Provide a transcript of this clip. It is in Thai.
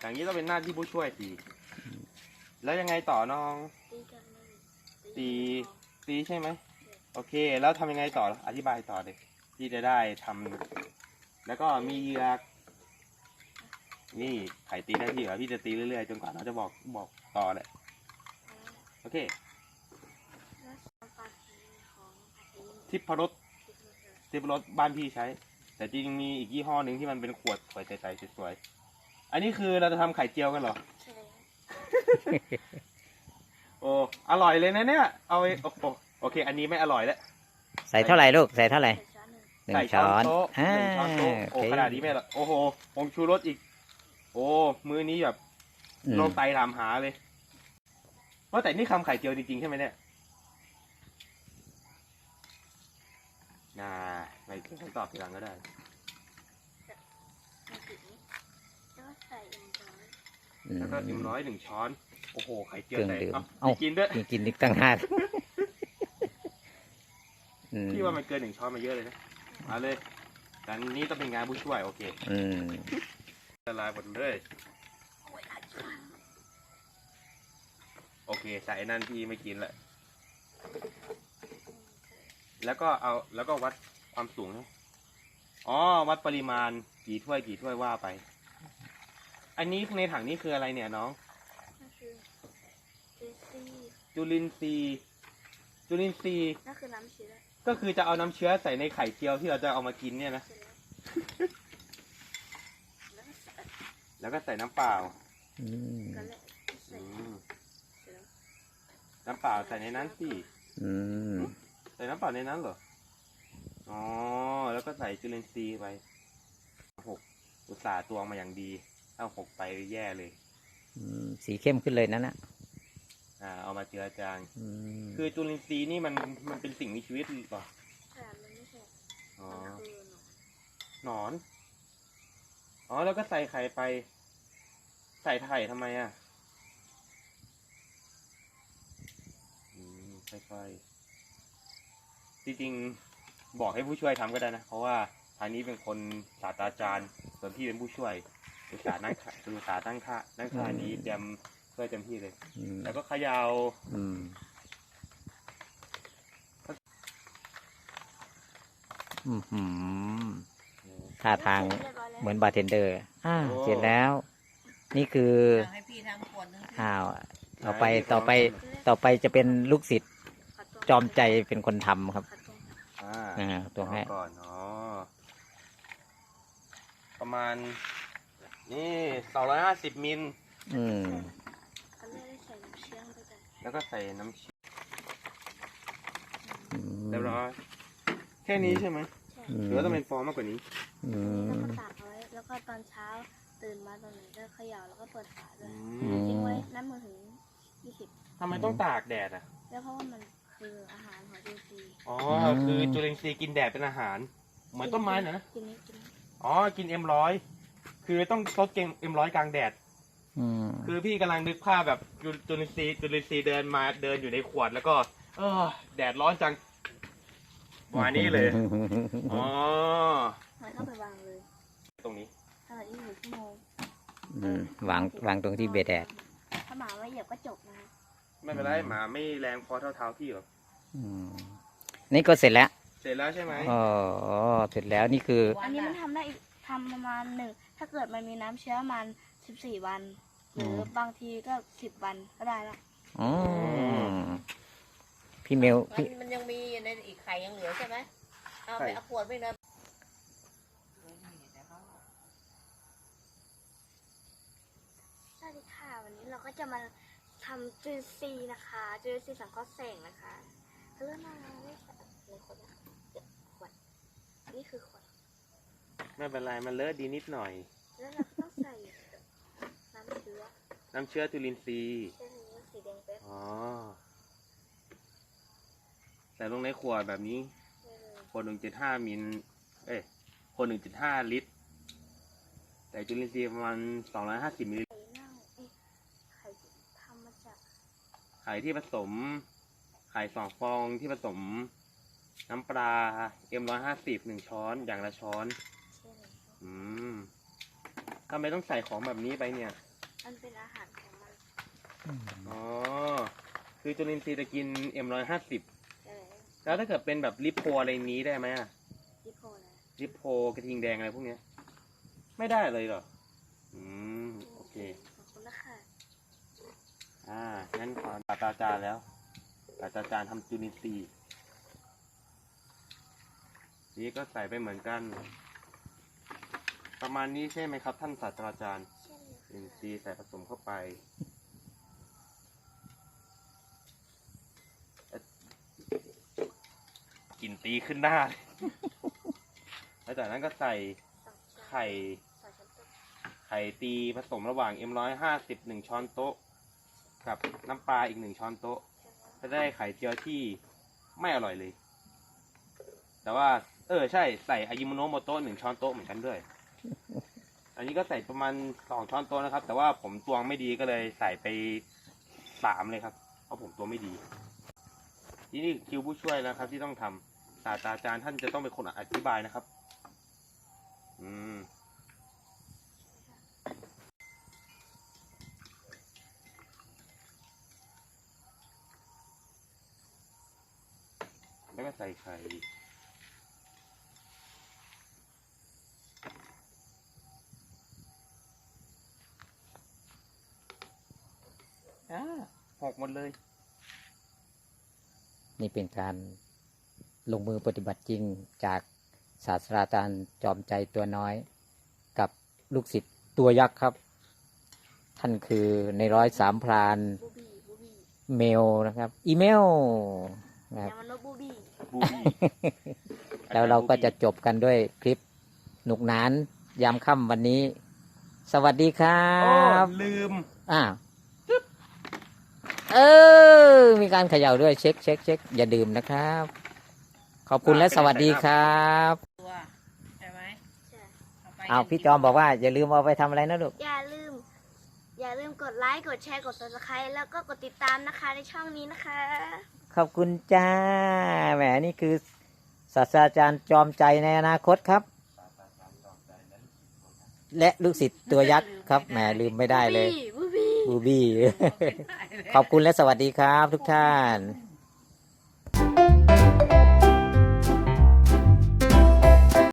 อย่างนี้ต้องเป็นหน้าที่ผู้ช่วยตี แล้วยังไงต่อน้อง ตีกันเลยตี ตีใช่ไหม โอเค แล้วทำยังไงต่อ อธิบายต่อเลยที่จะได้ทำแล้วก็มีเหยือกนี่ไข่ตีได้ที่เหรอพี่จะตีเรื่อยๆจนกว่าเราจะบอกบอกต่อแหละโอเค แล้วสองปลาทีของผัดนี้ทิพรสที่เราจะทิพรสบ้านพี่ใช้ แต่จริงมีอีกยี่ห้อหนึ่งที่มันเป็นขวดขวดใสๆสวยๆ อันนี้คือเราจะทำไข่เจียวกันเหรอ ใช่แล้วโอ้ อร่อยเลยนะเนี่ย เอาไปโอ้โหโอเค อันนี้ไม่อร่อยแล้ว ใส่เท่าไหร่ลูก ใส่เท่าไหร่ใส่ช้อนหนึ่งหนึ่งช้อนใส่โต๊ะอ่าหนึ่งช้อนโต๊ะโอโอ้เคขนาดนี้ไม่ละโอ้โหผงชูรสอีก โอ้ มือนี้แบบอืมโรคไตถามหาเลย ว่าแต่นี่คำไข่เจียวจริงๆใช่ไหมเนี่ยน่าไม่ไม่ตอบทีหลังก็ได้ มาถึงแล้วก็ใส่เอ็มร้อย อืม แล้วก็อิ่มน้อยหนึ่งช้อน โอ้โห ไข่เจียวเครื่องใส่ดื่มเอ้าเอ้ากินด้วยมีกินอีกตั้งห้าอืมพี่ว่ามันเกินหนึ่งช้อนมาเยอะเลยนะ มาเลยแต่อันนี้ต้องเป็นงานผู้ช่วย โอเค อืมละลายหมดเลย โอเค ใส่ไอ้นั่นพี่ไม่กินละ แล้วก็เอา แล้วก็วัดความสูงนะอ๋อ วัดปริมาณ กี่ถ้วย กี่ถ้วยว่าไป อันนี้ในถังนี้คืออะไรเนี่ยน้อง นั่นคือเจสซี่จุลินทรีย์จุลินทรีย์นั่นคือน้ำเชื้อก็คือจะเอาน้ำเชื้อใส่ในไข่เจียวที่เราจะเอามากินเนี่ยนะเสร็จแล้วแล้วก็ใส่แล้วก็ใส่น้ำเปล่าอืมกันแหละใส่อืมเสร็จแล้วน้ำเปล่าใส่ในนั้นสิ อืมใส่น้ำเปล่าในนั้นเหรอ อ๋อ แล้วก็ใส่จุลินทรีย์ไปหกอุตส่าห์ตวงมาอย่างดี ถ้าหกไปแย่เลย อืมสีเข้มขึ้นเลยนั่นนะอ่า เอามาเจือจาง อืมคือจุลินทรีย์นี่มันมันเป็นสิ่งมีชีวิตหรือเปล่าแต่มันไม่ใช่อ๋อ มันคือหนอนหนอน อ๋อ แล้วก็ใส่ไข่ไป ใส่ไข่ทำไมอะ อืม ค่อยๆ จริงๆ บอกให้ผู้ช่วยทำก็ได้นะ เพราะว่าทางนี้เป็นคนศาสตราจารย์ ส่วนพี่เป็นผู้ช่วย อุตส่าห์นั่งค่าอุตส่าห์ตั้งค่านั่งค่านี้เตรียมช่วยเต็มที่เลย อืมแล้วก็เขยาวอืมอืมหืมท่าทางเรียบร้อยแล้วเหมือนบาร์เทนเดอร์อ่าเสร็จแล้ว นี่คือให้พี่ทำขวดหนึงสิอ้าวต่อไปต่อไปต่อไปจะเป็นลูกศิษย์ขัดตรงจอมใจเป็นคนทำครับขัดตรงอ่าอ่าตัวให้เอาก่อนอ๋อประมาณ นี่สองร้อยห้าสิบมิล อืมกันเลยได้ใส่น้ำเชื้อลงไปก่อนแล้วก็ใส่น้ำเชื่ออืมเรียบร้อยแค่นี้ใช่ไหมใช่อืมหรือว่าต้องเป็นฟองมากกว่านี้อืแล้วม ก็ตากเอาไว้ แล้วก็ตอนเช้าตื่นมาตอนไหนก็เขย่าแล้วก็เปิดฝาด้วยอืม ทิ้งไว้น้ำมือถึงยี่สิบทำไมต้องตากแดดอะ แล้วเพราะว่ามันคืออาหารของจูซีอ๋อคือจุลินทรีย์กินแดดเป็นอาหาร เหมือนต้นไม้นะกินนี้กินนี้อ๋อ กินเอ็มร้อย คือต้องซดเกงเอ็มร้อยกลางแดด อืมคือพี่กำลังนึกภาพแบบจุจุลินทรีย์จุลินทรีย์เดินมาเดินอยู่ในขวดแล้วก็ เออแดดร้อนจังประมาณนี้เลยอ๋อมันต้องไปวางเลยตรงนี้ ตลอด24ชั่วโมงอืมวางวางตรงที่เบดแดดถ้าหมาไม่เหยียบก็จบนะไม่เป็นไรหมาไม่แรงพอเท่าเท้าพี่หรอกอืมนี่ก็เสร็จแล้วเสร็จแล้วใช่ไหมอ๋อเสร็จแล้วนี่คือ อันนี้มันทำได้อีกทำประมาณหนึ่ง ถ้าเกิดมันมีน้ำเชื้อประมาณสิบสี่วัน หรืออบางทีก็สิบวันก็ได้แล้วอ๋อพี่เมลมันพี่มันยังมีในอีกไข่ยังเหลือใช่ไหมเอาไปเอาขวดไปเลยสวัสดีค่ะ วันนี้เราก็จะมาทำจูซีนะคะจูซีสังเคราะห์แสงนะคะเรื่องอะไรไม่ใช่ในขวดนะเดี๋ยวขวดนี่คือขวด ไม่เป็นไรมันเลอะดีนิดหน่อย แล้วเราก็ต้องใส่น้ำเชื้อน้ำเชื้อจุลินทรีย์เช่นนี้สีแดงเป๊ะอ๋อใส่ลงในขวดแบบนี้เลยขวดหนึ่งจุดห้ามิลเอ้ยขวดหนึ่งจุดห้าลิตร แต่จุลินทรีย์ประมาณสองร้อยห้าสิบมิลลิลิตรไข่เน่าเอ้ยไข่ทำมาจากไข่ที่ผสม ไข่สองฟองที่ผสม น้ำปลาเอ็มร้อยห้าสิบหนึ่งช้อนอย่างละช้อนเช่น อืมทำไมต้องใส่ของแบบนี้ไปเนี่ย มันเป็นอาหารของมันอ๋อ คือจุลินทรีย์จะกินเอ็มร้อยห้าสิบเออแล้วถ้าเกิดเป็นแบบลิปโพอะไรนี้ได้ไหมอะที่โพนะลิปโพกระทิงแดงอะไรพวกเนี้ย ไม่ได้เลยเหรอ อืม โอเค ขอบคุณนะคะอ่า งั้นขอศาสตราจารย์แล้วศาสตราจารย์ทำจุลินทรีย์นี่ก็ใส่ไปเหมือนกัน ประมาณนี้ใช่ไหมครับ ท่านศาสตราจารย์เช่นจุลินทรีย์ใส่ผสมเข้าไปเอ๊ะกลิ่นตีขึ้นหน้าแล้วจากนั้นก็ใส่สองช้อนไข่สองช้อนโต๊ะไข่ตีผสมระหว่าง M150 หนึ่งช้อนโต๊ะ กับน้ำปลาอีกหนึ่งช้อนโต๊ะ จะได้ไข่เจียวที่ไม่อร่อยเลย แต่ว่า เออใช่ใส่อายิโมโนโมโตะหนึ่งช้อนโต๊ะเหมือนกันด้วย อันนี้ก็ใส่ประมาณสองช้อนโต๊ะนะครับ แต่ว่าผมตวงไม่ดีก็เลยใส่ไปสามเลยครับ เพราะผมตวงไม่ดีที่นี่คิวผู้ช่วยแล้วครับ ที่ต้องทำศาสตราจารย์ท่านจะต้องเป็นคนอธิบายนะครับ อืมแล้วก็ใส่ไข่อ่า หกหมดเลย นี่เป็นการลงมือปฏิบัติจริงจากศาสตราจารย์จอมใจตัวน้อย กับลูกศิษย์ตัวยักษ์ครับ ท่านคือในร้อยสามพรานบูบี้บูบี้เมลนะครับ อีเมลนะครับยามาโนบูบี้บูบี้แล้วเราก็จะจบกันด้วยคลิปหนุกหนาน ยามค่ำวันนี้ สวัสดีครัโอ้บลืมอ่า เออ มีการเขย่าด้วยเช็คเช็คเช็คอย่าดื่มนะครับ ขอบคุณและสวัสดีครับ ตัวใช่ไหมใช่ เอาไปเอาวพี่จอมบอกว่าอย่าลืมเอาไปทำอะไรนะลูก อย่าลืม อย่าลืมกดไลค์ กดแชร์ กด subscribe แล้วก็กดติดตามนะคะในช่องนี้นะคะ ขอบคุณจ้า แหมนี่คือศาสตราจารย์จอมใจในอนาคตครับ และลูกศิษย์ตัวยักษ์ครับ แหมลืมไม่ได้เลยบู บูบี้ ขอบคุณและสวัสดีครับทุกท่าน